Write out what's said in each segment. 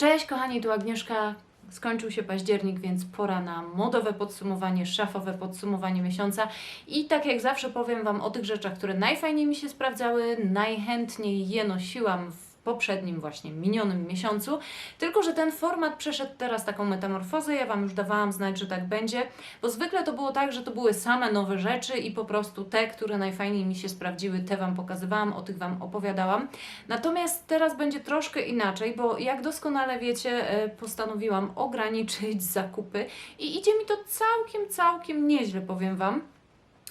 Cześć kochani, tu Agnieszka. Skończył się październik, więc pora na modowe podsumowanie, szafowe podsumowanie miesiąca. I tak jak zawsze powiem Wam o tych rzeczach, które najfajniej mi się sprawdzały, najchętniej je nosiłam w poprzednim właśnie minionym miesiącu. Tylko, że ten format przeszedł teraz taką metamorfozę. Ja Wam już dawałam znać, że tak będzie, bo zwykle to było tak, że to były same nowe rzeczy i po prostu te, które najfajniej mi się sprawdziły, te Wam pokazywałam, o tych Wam opowiadałam. Natomiast teraz będzie troszkę inaczej, bo jak doskonale wiecie, e, postanowiłam ograniczyć zakupy i idzie mi to całkiem, całkiem nieźle, powiem Wam.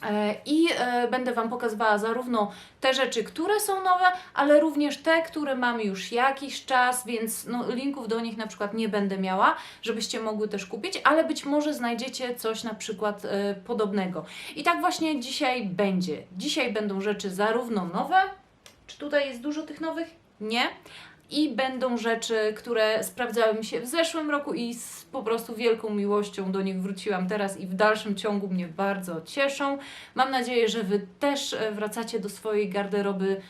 E, I e, będę Wam pokazywała zarówno te rzeczy, które są nowe, ale również te, które mam już jakiś czas, więc no, linków do nich na przykład nie będę miała, żebyście mogły też kupić, ale być może znajdziecie coś na przykład e, podobnego. I tak właśnie dzisiaj będzie. Dzisiaj będą rzeczy zarówno nowe, czy tutaj jest dużo tych nowych? Nie. I będą rzeczy, które sprawdzały mi się w zeszłym roku i z po prostu wielką miłością do nich wróciłam teraz i w dalszym ciągu mnie bardzo cieszą. Mam nadzieję, że Wy też e, wracacie do swojej garderoby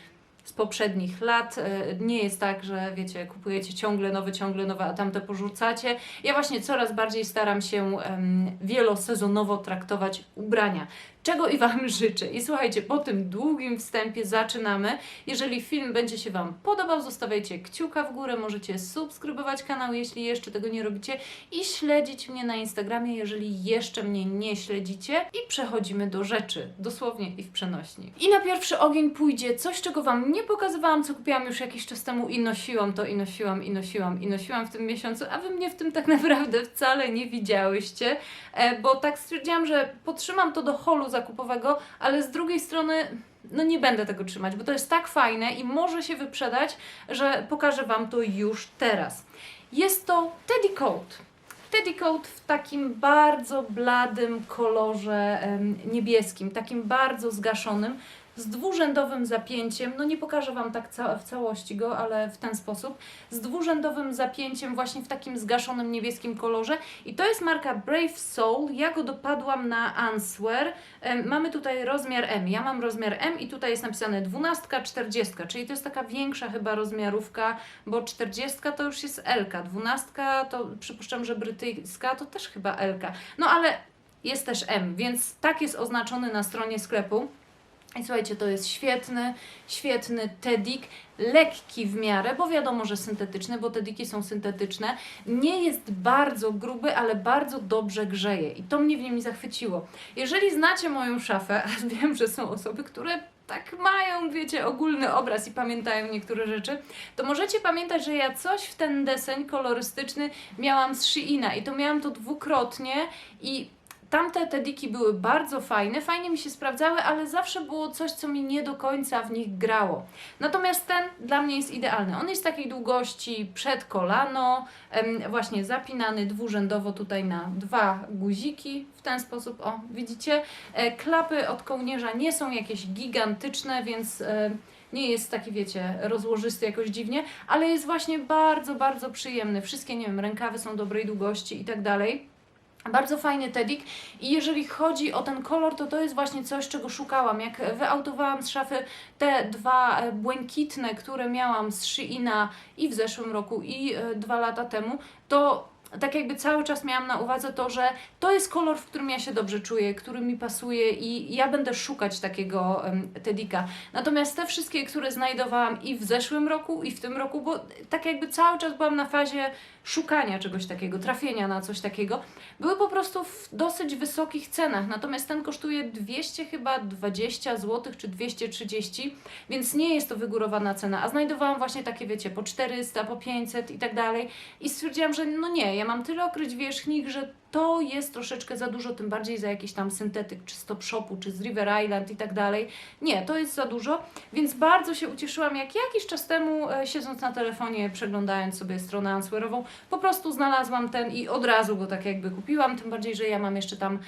z poprzednich lat. E, Nie jest tak, że wiecie, kupujecie ciągle nowe, ciągle nowe, a tamte porzucacie. Ja właśnie coraz bardziej staram się em, wielosezonowo traktować ubrania. Czego i Wam życzę. I słuchajcie, po tym długim wstępie zaczynamy. Jeżeli film będzie się Wam podobał, zostawiajcie kciuka w górę, możecie subskrybować kanał, jeśli jeszcze tego nie robicie i śledzić mnie na Instagramie, jeżeli jeszcze mnie nie śledzicie. I przechodzimy do rzeczy, dosłownie i w przenośni. I na pierwszy ogień pójdzie coś, czego Wam nie pokazywałam, co kupiłam już jakiś czas temu i nosiłam to, i nosiłam, i nosiłam, i nosiłam w tym miesiącu, a Wy mnie w tym tak naprawdę wcale nie widziałyście, e, bo tak stwierdziłam, że potrzymam to do holu zakupowego, ale z drugiej strony no nie będę tego trzymać, bo to jest tak fajne i może się wyprzedać, że pokażę Wam to już teraz. Jest to Teddy Coat. Teddy Coat w takim bardzo bladym kolorze niebieskim, takim bardzo zgaszonym, z dwurzędowym zapięciem. No nie pokażę Wam tak ca- w całości go, ale w ten sposób. Z dwurzędowym zapięciem właśnie w takim zgaszonym niebieskim kolorze. I to jest marka Brave Soul. Ja go dopadłam na Answear. Em, Mamy tutaj rozmiar M. Ja mam rozmiar M i tutaj jest napisane 12, 40, czyli to jest taka większa chyba rozmiarówka, bo 40 to już jest L, 12 to przypuszczam, że brytyjska to też chyba L. No ale jest też M, więc tak jest oznaczony na stronie sklepu. I słuchajcie, to jest świetny, świetny tedik, lekki w miarę, bo wiadomo, że syntetyczny, bo tediki są syntetyczne. Nie jest bardzo gruby, ale bardzo dobrze grzeje i to mnie w nim zachwyciło. Jeżeli znacie moją szafę, a wiem, że są osoby, które tak mają, wiecie, ogólny obraz i pamiętają niektóre rzeczy, to możecie pamiętać, że ja coś w ten deseń kolorystyczny miałam z Sheina i to miałam to dwukrotnie i Tamte tediki były bardzo fajne, fajnie mi się sprawdzały, ale zawsze było coś, co mi nie do końca w nich grało. Natomiast ten dla mnie jest idealny. On jest takiej długości przed kolano, właśnie zapinany dwurzędowo tutaj na dwa guziki, w ten sposób, o widzicie. E, klapy od kołnierza nie są jakieś gigantyczne, więc... E, nie jest taki, wiecie, rozłożysty jakoś dziwnie, ale jest właśnie bardzo, bardzo przyjemny. Wszystkie, nie wiem, rękawy są dobrej długości i tak dalej. Bardzo fajny tedik i jeżeli chodzi o ten kolor, to to jest właśnie coś, czego szukałam. Jak wyautowałam z szafy te dwa e, błękitne, które miałam z Sheina i w zeszłym roku i e, dwa lata temu, to tak jakby cały czas miałam na uwadze to, że to jest kolor, w którym ja się dobrze czuję, który mi pasuje i ja będę szukać takiego tedika. Natomiast te wszystkie, które znajdowałam i w zeszłym roku, i w tym roku, bo tak jakby cały czas byłam na fazie szukania czegoś takiego, trafienia na coś takiego, były po prostu w dosyć wysokich cenach. Natomiast ten kosztuje 200 chyba 20 zł czy 230, więc nie jest to wygórowana cena. A znajdowałam właśnie takie, wiecie, po 400, po 500 i tak dalej. I stwierdziłam, że no nie, ja mam tyle okryć wierzchnik, że to jest troszeczkę za dużo, tym bardziej za jakiś tam syntetyk, czy z Top Shopu, czy z River Island i tak dalej. Nie, to jest za dużo, więc bardzo się ucieszyłam, jak jakiś czas temu, e, siedząc na telefonie, przeglądając sobie stronę Answerową, po prostu znalazłam ten i od razu go tak jakby kupiłam, tym bardziej, że ja mam jeszcze tam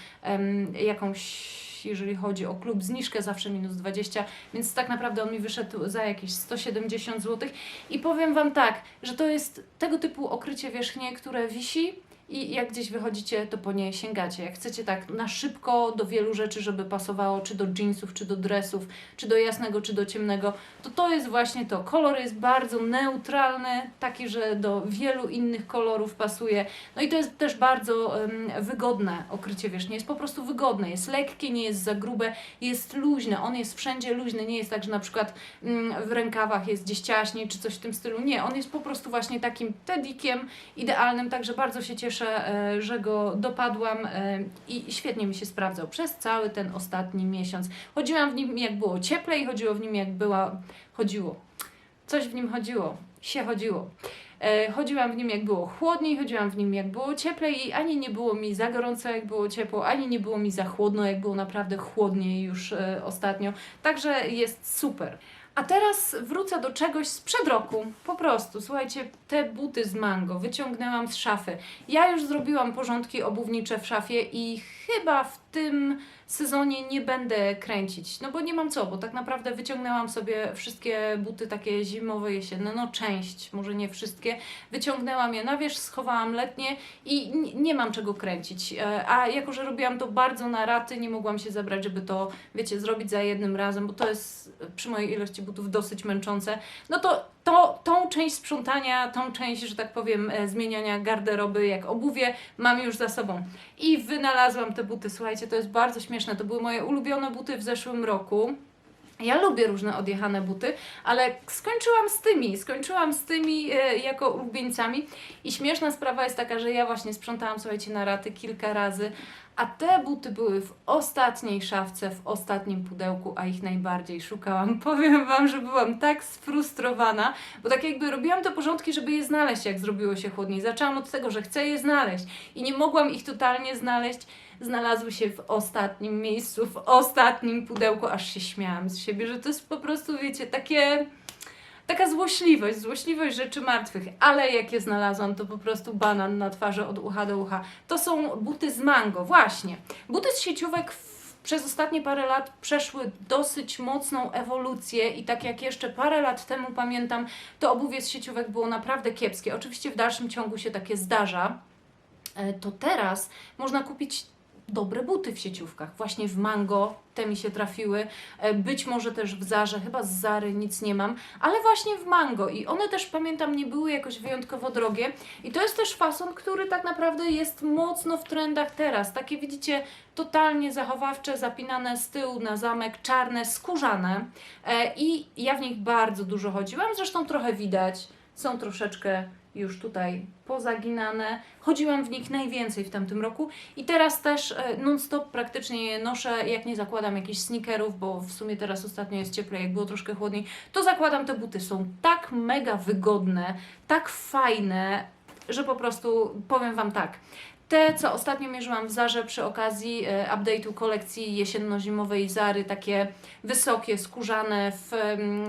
jakąś jeżeli chodzi o klub, zniżkę zawsze minus 20, więc tak naprawdę on mi wyszedł za jakieś 170 zł. I powiem Wam tak, że to jest tego typu okrycie wierzchnie, które wisi i jak gdzieś wychodzicie, to po nie sięgacie. Jak chcecie tak na szybko do wielu rzeczy, żeby pasowało, czy do jeansów, czy do dresów, czy do jasnego, czy do ciemnego, to to jest właśnie to. Kolor jest bardzo neutralny, taki, że do wielu innych kolorów pasuje. No i to jest też bardzo em, wygodne okrycie wierzchnie. Jest po prostu wygodne, jest lekkie, nie jest za grube, jest luźne. On jest wszędzie luźny, nie jest tak, że na przykład mm, w rękawach jest gdzieś ciaśniej, czy coś w tym stylu. Nie, on jest po prostu właśnie takim tedikiem idealnym, także bardzo się cieszę, e, że go dopadłam e, i świetnie mi się sprawdzał przez cały ten ostatni miesiąc. Chodziłam w nim jak było cieplej, chodziło w nim jak była, chodziło, coś w nim chodziło, się chodziło. E, Chodziłam w nim jak było chłodniej, chodziłam w nim jak było cieplej i ani nie było mi za gorąco jak było ciepło, ani nie było mi za chłodno jak było naprawdę chłodniej już ostatnio. Także jest super. A teraz wrócę do czegoś sprzed roku. Po prostu, słuchajcie, te buty z mango wyciągnęłam z szafy. Ja już zrobiłam porządki obuwnicze w szafie i chyba w tym sezonie nie będę kręcić. No bo nie mam co, bo tak naprawdę wyciągnęłam sobie wszystkie buty takie zimowe, jesienne, no część, może nie wszystkie. Wyciągnęłam je na wierzch, schowałam letnie i nie mam czego kręcić. E, A jako, że robiłam to bardzo na raty, nie mogłam się zabrać, żeby to, wiecie, zrobić za jednym razem, bo to jest przy mojej ilości butów dosyć męczące. No to, to tą część sprzątania, tą część, że tak powiem, e, zmieniania garderoby, jak obuwie, mam już za sobą. I wynalazłam te buty. Słuchajcie, to jest bardzo śmieszne. To były moje ulubione buty w zeszłym roku. Ja lubię różne odjechane buty, ale skończyłam z tymi, skończyłam z tymi e, jako ulubieńcami i śmieszna sprawa jest taka, że ja właśnie sprzątałam, słuchajcie, na raty kilka razy, a te buty były w ostatniej szafce, w ostatnim pudełku, a ich najbardziej szukałam. Powiem Wam, że byłam tak sfrustrowana, bo tak jakby robiłam te porządki, żeby je znaleźć, jak zrobiło się chłodniej. Zaczęłam od tego, że chcę je znaleźć i nie mogłam ich totalnie znaleźć. Znalazły się w ostatnim miejscu, w ostatnim pudełku, aż się śmiałam z siebie, że to jest po prostu, wiecie, takie taka złośliwość, złośliwość rzeczy martwych, ale jak je znalazłam, to po prostu banan na twarzy od ucha do ucha. To są buty z mango, właśnie. Buty z sieciówek przez ostatnie parę lat przeszły dosyć mocną ewolucję i tak jak jeszcze parę lat temu pamiętam, to obuwie z sieciówek było naprawdę kiepskie. Oczywiście w dalszym ciągu się takie zdarza. E, To teraz można kupić dobre buty w sieciówkach. Właśnie w Mango te mi się trafiły. E, Być może też w Zarze, chyba z Zary nic nie mam, ale właśnie w Mango. I one też pamiętam nie były jakoś wyjątkowo drogie. I to jest też fason, który tak naprawdę jest mocno w trendach teraz. Takie widzicie totalnie zachowawcze, zapinane z tyłu na zamek, czarne, skórzane. E, I ja w nich bardzo dużo chodziłam, zresztą trochę widać. Są troszeczkę już tutaj pozaginane. Chodziłam w nich najwięcej w tamtym roku i teraz też e, non-stop praktycznie je noszę, jak nie zakładam jakichś sneakerów, bo w sumie teraz ostatnio jest cieplej, jak było troszkę chłodniej, to zakładam te buty. Są tak mega wygodne, tak fajne, że po prostu powiem Wam tak. Te, co ostatnio mierzyłam w Zarze przy okazji e, update'u kolekcji jesienno-zimowej Zary, takie wysokie, skórzane w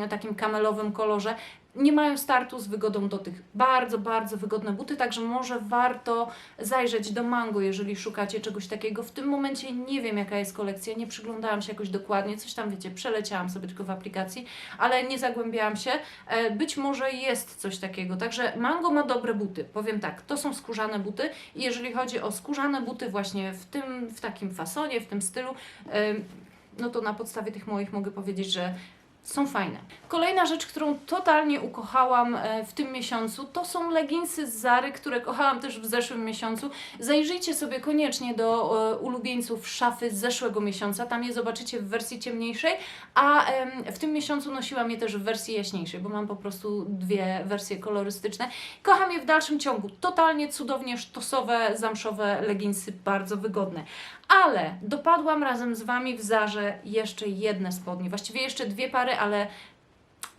takim kamelowym kolorze, nie mają startu z wygodą do tych. Bardzo, bardzo wygodne buty, także może warto zajrzeć do Mango, jeżeli szukacie czegoś takiego. W tym momencie nie wiem, jaka jest kolekcja, nie przyglądałam się jakoś dokładnie, coś tam, wiecie, przeleciałam sobie tylko w aplikacji, ale nie zagłębiałam się. E, Być może jest coś takiego, także Mango ma dobre buty, powiem tak, to są skórzane buty i jeżeli chodzi o skórzane buty właśnie w tym, w takim fasonie, w tym stylu, e, no to na podstawie tych moich mogę powiedzieć, że są fajne. Kolejna rzecz, którą totalnie ukochałam e, w tym miesiącu, to są leginsy z Zary, które kochałam też w zeszłym miesiącu. Zajrzyjcie sobie koniecznie do e, ulubieńców szafy z zeszłego miesiąca, tam je zobaczycie w wersji ciemniejszej, a w tym miesiącu nosiłam je też w wersji jaśniejszej, bo mam po prostu dwie wersje kolorystyczne. Kocham je w dalszym ciągu. Totalnie cudownie sztosowe, zamszowe leginsy, bardzo wygodne. Ale dopadłam razem z Wami w Zarze jeszcze jedne spodnie, właściwie jeszcze dwie pary, ale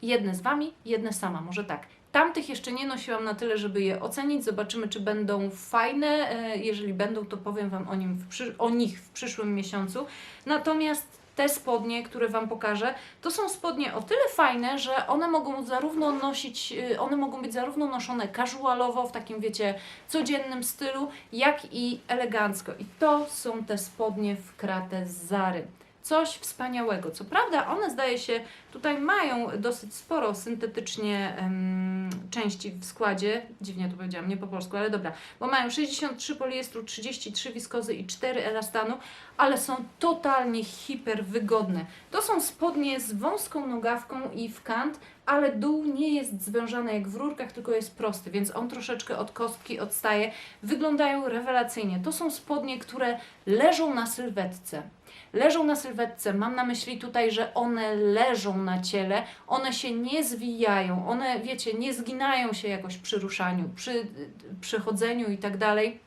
jedne z Wami, jedne sama, może tak. Tamtych jeszcze nie nosiłam na tyle, żeby je ocenić. Zobaczymy, czy będą fajne. E, Jeżeli będą, to powiem Wam o, nim w o nich w przyszłym miesiącu. Natomiast te spodnie, które Wam pokażę, to są spodnie o tyle fajne, że one mogą zarówno nosić, y, one mogą być zarówno noszone casualowo, w takim wiecie, codziennym stylu, jak i elegancko. I to są te spodnie w kratę z Zary. Coś wspaniałego. Co prawda, one zdaje się tutaj mają dosyć sporo syntetycznie em, części w składzie. Dziwnie to powiedziałam, nie po polsku, ale dobra. Bo mają 63 poliestru, 33 wiskozy i 4 elastanu, ale są totalnie hiper wygodne. To są spodnie z wąską nogawką i w kant, ale dół nie jest zwężany jak w rurkach, tylko jest prosty, więc on troszeczkę od kostki odstaje. Wyglądają rewelacyjnie. To są spodnie, które leżą na sylwetce. Leżą na sylwetce. Mam na myśli tutaj, że one leżą na ciele, one się nie zwijają, one, wiecie, nie zginają się jakoś przy ruszaniu, przy, przy chodzeniu i tak dalej.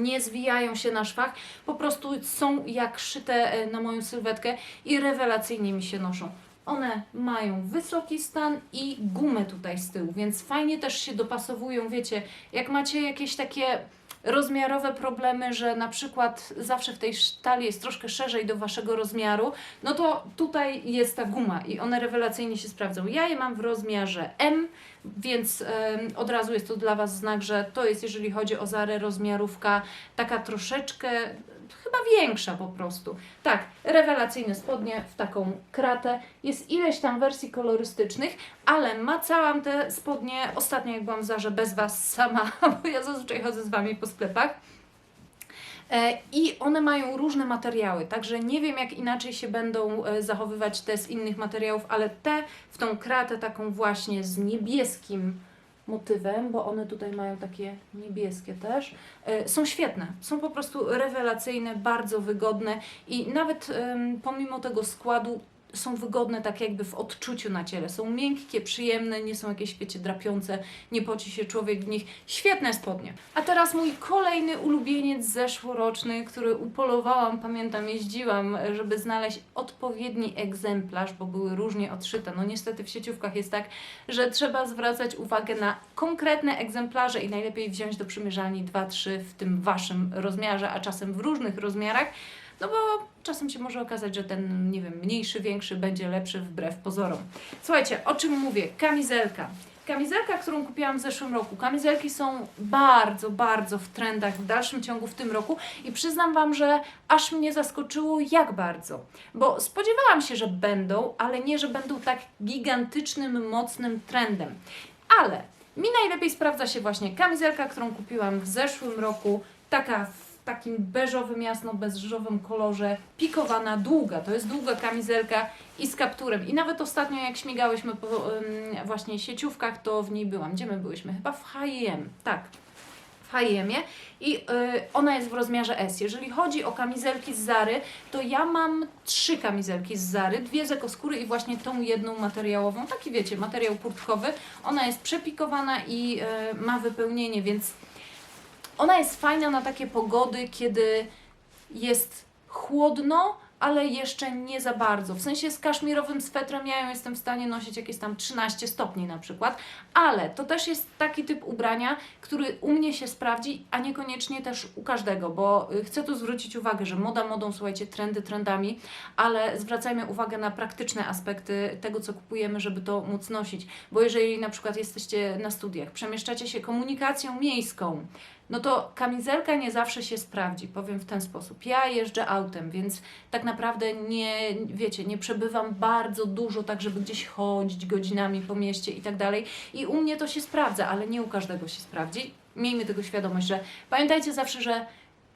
Nie zwijają się na szwach, po prostu są jak szyte e, na moją sylwetkę i rewelacyjnie mi się noszą. One mają wysoki stan i gumę tutaj z tyłu, więc fajnie też się dopasowują. Wiecie, jak macie jakieś takie rozmiarowe problemy, że na przykład zawsze w tej sztali jest troszkę szerzej do waszego rozmiaru, no to tutaj jest ta guma i one rewelacyjnie się sprawdzą. Ja je mam w rozmiarze M, więc od razu jest to dla Was znak, że to jest, jeżeli chodzi o Zarę, rozmiarówka taka troszeczkę, chyba większa po prostu. Tak, rewelacyjne spodnie w taką kratę. Jest ileś tam wersji kolorystycznych, ale macałam te spodnie ostatnio, jak byłam w Zarze, bez Was sama, bo ja zazwyczaj chodzę z Wami po sklepach. E, I one mają różne materiały, także nie wiem jak inaczej się będą e, zachowywać te z innych materiałów, ale te w tą kratę taką właśnie z niebieskim motywem, bo one tutaj mają takie niebieskie też, e, są świetne. Są po prostu rewelacyjne, bardzo wygodne i nawet pomimo tego składu są wygodne tak jakby w odczuciu na ciele. Są miękkie, przyjemne, nie są jakieś, wiecie, drapiące, nie poci się człowiek w nich. Świetne spodnie. A teraz mój kolejny ulubieniec zeszłoroczny, który upolowałam, pamiętam, jeździłam, żeby znaleźć odpowiedni egzemplarz, bo były różnie odszyte. No niestety w sieciówkach jest tak, że trzeba zwracać uwagę na konkretne egzemplarze i najlepiej wziąć do przymierzalni 2-3 w tym waszym rozmiarze, a czasem w różnych rozmiarach. No bo czasem się może okazać, że ten, nie wiem, mniejszy, większy będzie lepszy wbrew pozorom. Słuchajcie, o czym mówię? Kamizelka. Kamizelka, którą kupiłam w zeszłym roku. Kamizelki są bardzo, bardzo w trendach w dalszym ciągu w tym roku i przyznam Wam, że aż mnie zaskoczyło jak bardzo. Bo spodziewałam się, że będą, ale nie, że będą tak gigantycznym, mocnym trendem. Ale mi najlepiej sprawdza się właśnie kamizelka, którą kupiłam w zeszłym roku, taka w takim beżowym, jasno beżowym kolorze, pikowana, długa. To jest długa kamizelka i z kapturem. I nawet ostatnio, jak śmigałyśmy po ym, właśnie sieciówkach, to w niej byłam. Gdzie my byłyśmy? Chyba w H&M. Tak, w H&Mie i y, ona jest w rozmiarze S. Jeżeli chodzi o kamizelki z Zary, to ja mam trzy kamizelki z Zary, dwie z ekoskóry i właśnie tą jedną materiałową, taki wiecie, materiał kurtkowy. Ona jest przepikowana i y, ma wypełnienie, więc ona jest fajna na takie pogody, kiedy jest chłodno, ale jeszcze nie za bardzo. W sensie z kaszmirowym swetrem ja ją jestem w stanie nosić jakieś tam 13 stopni na przykład, ale to też jest taki typ ubrania, który u mnie się sprawdzi, a niekoniecznie też u każdego, bo y, chcę tu zwrócić uwagę, że moda modą, słuchajcie, trendy trendami, ale zwracajmy uwagę na praktyczne aspekty tego, co kupujemy, żeby to móc nosić, bo jeżeli na przykład jesteście na studiach, przemieszczacie się komunikacją miejską, no to kamizelka nie zawsze się sprawdzi, powiem w ten sposób. Ja jeżdżę autem, więc tak naprawdę nie, wiecie, nie przebywam bardzo dużo, tak żeby gdzieś chodzić godzinami po mieście i tak dalej. I u mnie to się sprawdza, ale nie u każdego się sprawdzi. Miejmy tego świadomość, że pamiętajcie zawsze, że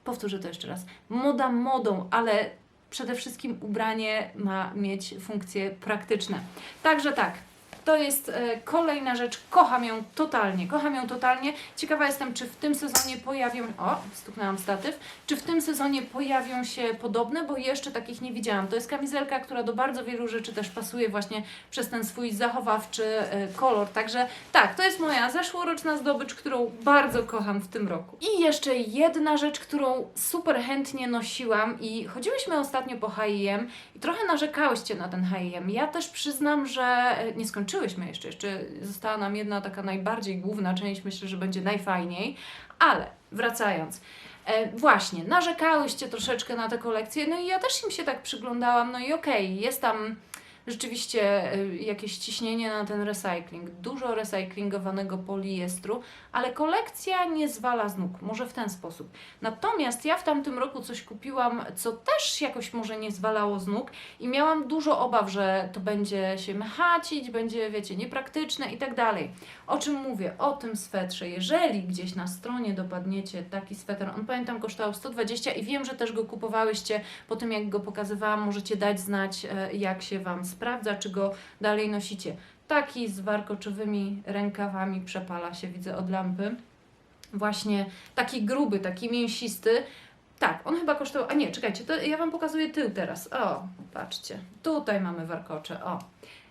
powtórzę to jeszcze raz, moda modą, ale przede wszystkim ubranie ma mieć funkcje praktyczne. Także tak, to jest e, kolejna rzecz. Kocham ją totalnie. Kocham ją totalnie. Ciekawa jestem, czy w tym sezonie pojawią. O, stuknęłam statyw. Czy w tym sezonie pojawią się podobne, bo jeszcze takich nie widziałam. To jest kamizelka, która do bardzo wielu rzeczy też pasuje właśnie przez ten swój zachowawczy e, kolor. Także tak, to jest moja zeszłoroczna zdobycz, którą bardzo kocham w tym roku. I jeszcze jedna rzecz, którą super chętnie nosiłam i chodziłyśmy ostatnio po H&M i trochę narzekałyście na ten H&M. Ja też przyznam, że e, nie skończyłyśmy jeszcze. Jeszcze została nam jedna taka najbardziej główna część, myślę, że będzie najfajniej. Ale wracając. E, właśnie, narzekałyście troszeczkę na te kolekcje, no i ja też im się tak przyglądałam, no i okej, jest tam rzeczywiście y, jakieś ciśnienie na ten recycling. Dużo recyklingowanego poliestru, ale kolekcja nie zwala z nóg. Może w ten sposób. Natomiast ja w tamtym roku coś kupiłam, co też jakoś może nie zwalało z nóg i miałam dużo obaw, że to będzie się mechacić, będzie, wiecie, niepraktyczne i tak dalej. O czym mówię? O tym swetrze. Jeżeli gdzieś na stronie dopadniecie taki sweter, on pamiętam kosztował 120 i wiem, że też go kupowałyście po tym, jak go pokazywałam. Możecie dać znać, e, jak się Wam sprawdza, czy go dalej nosicie. Taki z warkoczywymi rękawami przepala się, widzę od lampy. Właśnie taki gruby, taki mięsisty. Tak, on chyba kosztował. A nie, czekajcie, to ja Wam pokazuję tył teraz. O, patrzcie. Tutaj mamy warkocze. O.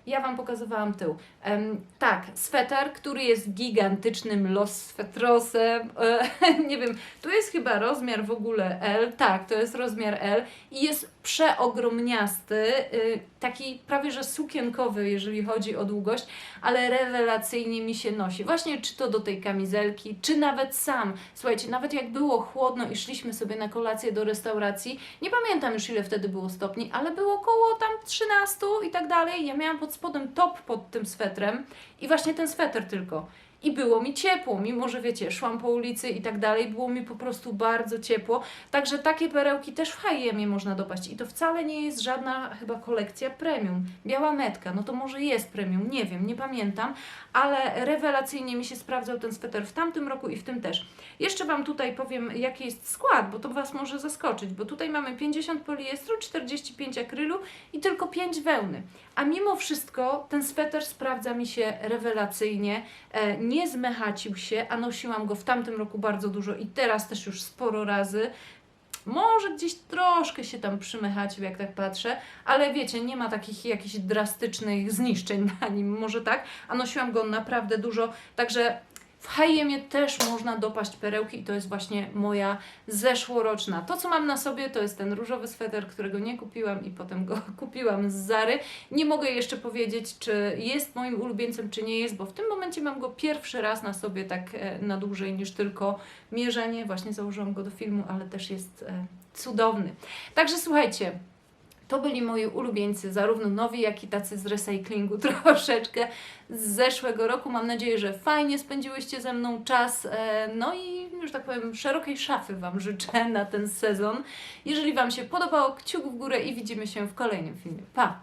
Ja Wam pokazywałam tył. Em, tak, sweter, który jest gigantycznym los swetrosem. E, nie wiem, tu jest chyba rozmiar w ogóle L. Tak, to jest rozmiar L i jest przeogromniasty, y, taki prawie że sukienkowy, jeżeli chodzi o długość, ale rewelacyjnie mi się nosi. Właśnie czy to do tej kamizelki, czy nawet sam. Słuchajcie, nawet jak było chłodno i szliśmy sobie na kolację do restauracji, nie pamiętam już ile wtedy było stopni, ale było około tam 13 i tak dalej. Ja miałam pod spodem top pod tym swetrem i właśnie ten sweter tylko. I było mi ciepło, mimo że wiecie, szłam po ulicy i tak dalej, było mi po prostu bardzo ciepło. Także takie perełki też w H&M można dopaść. I to wcale nie jest żadna chyba kolekcja premium. Biała metka, no to może jest premium, nie wiem, nie pamiętam, ale rewelacyjnie mi się sprawdzał ten sweter w tamtym roku i w tym też. Jeszcze Wam tutaj powiem, jaki jest skład, bo to Was może zaskoczyć, bo tutaj mamy 50 poliestru, 45 akrylu i tylko 5 wełny. A mimo wszystko ten sweter sprawdza mi się rewelacyjnie, e, nie zmechacił się, a nosiłam go w tamtym roku bardzo dużo i teraz też już sporo razy. Może gdzieś troszkę się tam przymechacił, jak tak patrzę, ale wiecie, nie ma takich jakichś drastycznych zniszczeń na nim, może tak, a nosiłam go naprawdę dużo, także w H&M też można dopaść perełki i to jest właśnie moja zeszłoroczna. To, co mam na sobie, to jest ten różowy sweter, którego nie kupiłam i potem go kupiłam z Zary. Nie mogę jeszcze powiedzieć, czy jest moim ulubieńcem, czy nie jest, bo w tym momencie mam go pierwszy raz na sobie tak e, na dłużej niż tylko mierzenie. Właśnie założyłam go do filmu, ale też jest e, cudowny. Także słuchajcie, to byli moi ulubieńcy, zarówno nowi, jak i tacy z recyklingu troszeczkę z zeszłego roku. Mam nadzieję, że fajnie spędziłyście ze mną czas. e, No i, już tak powiem, szerokiej szafy Wam życzę na ten sezon. Jeżeli Wam się podobało, kciuk w górę i widzimy się w kolejnym filmie. Pa!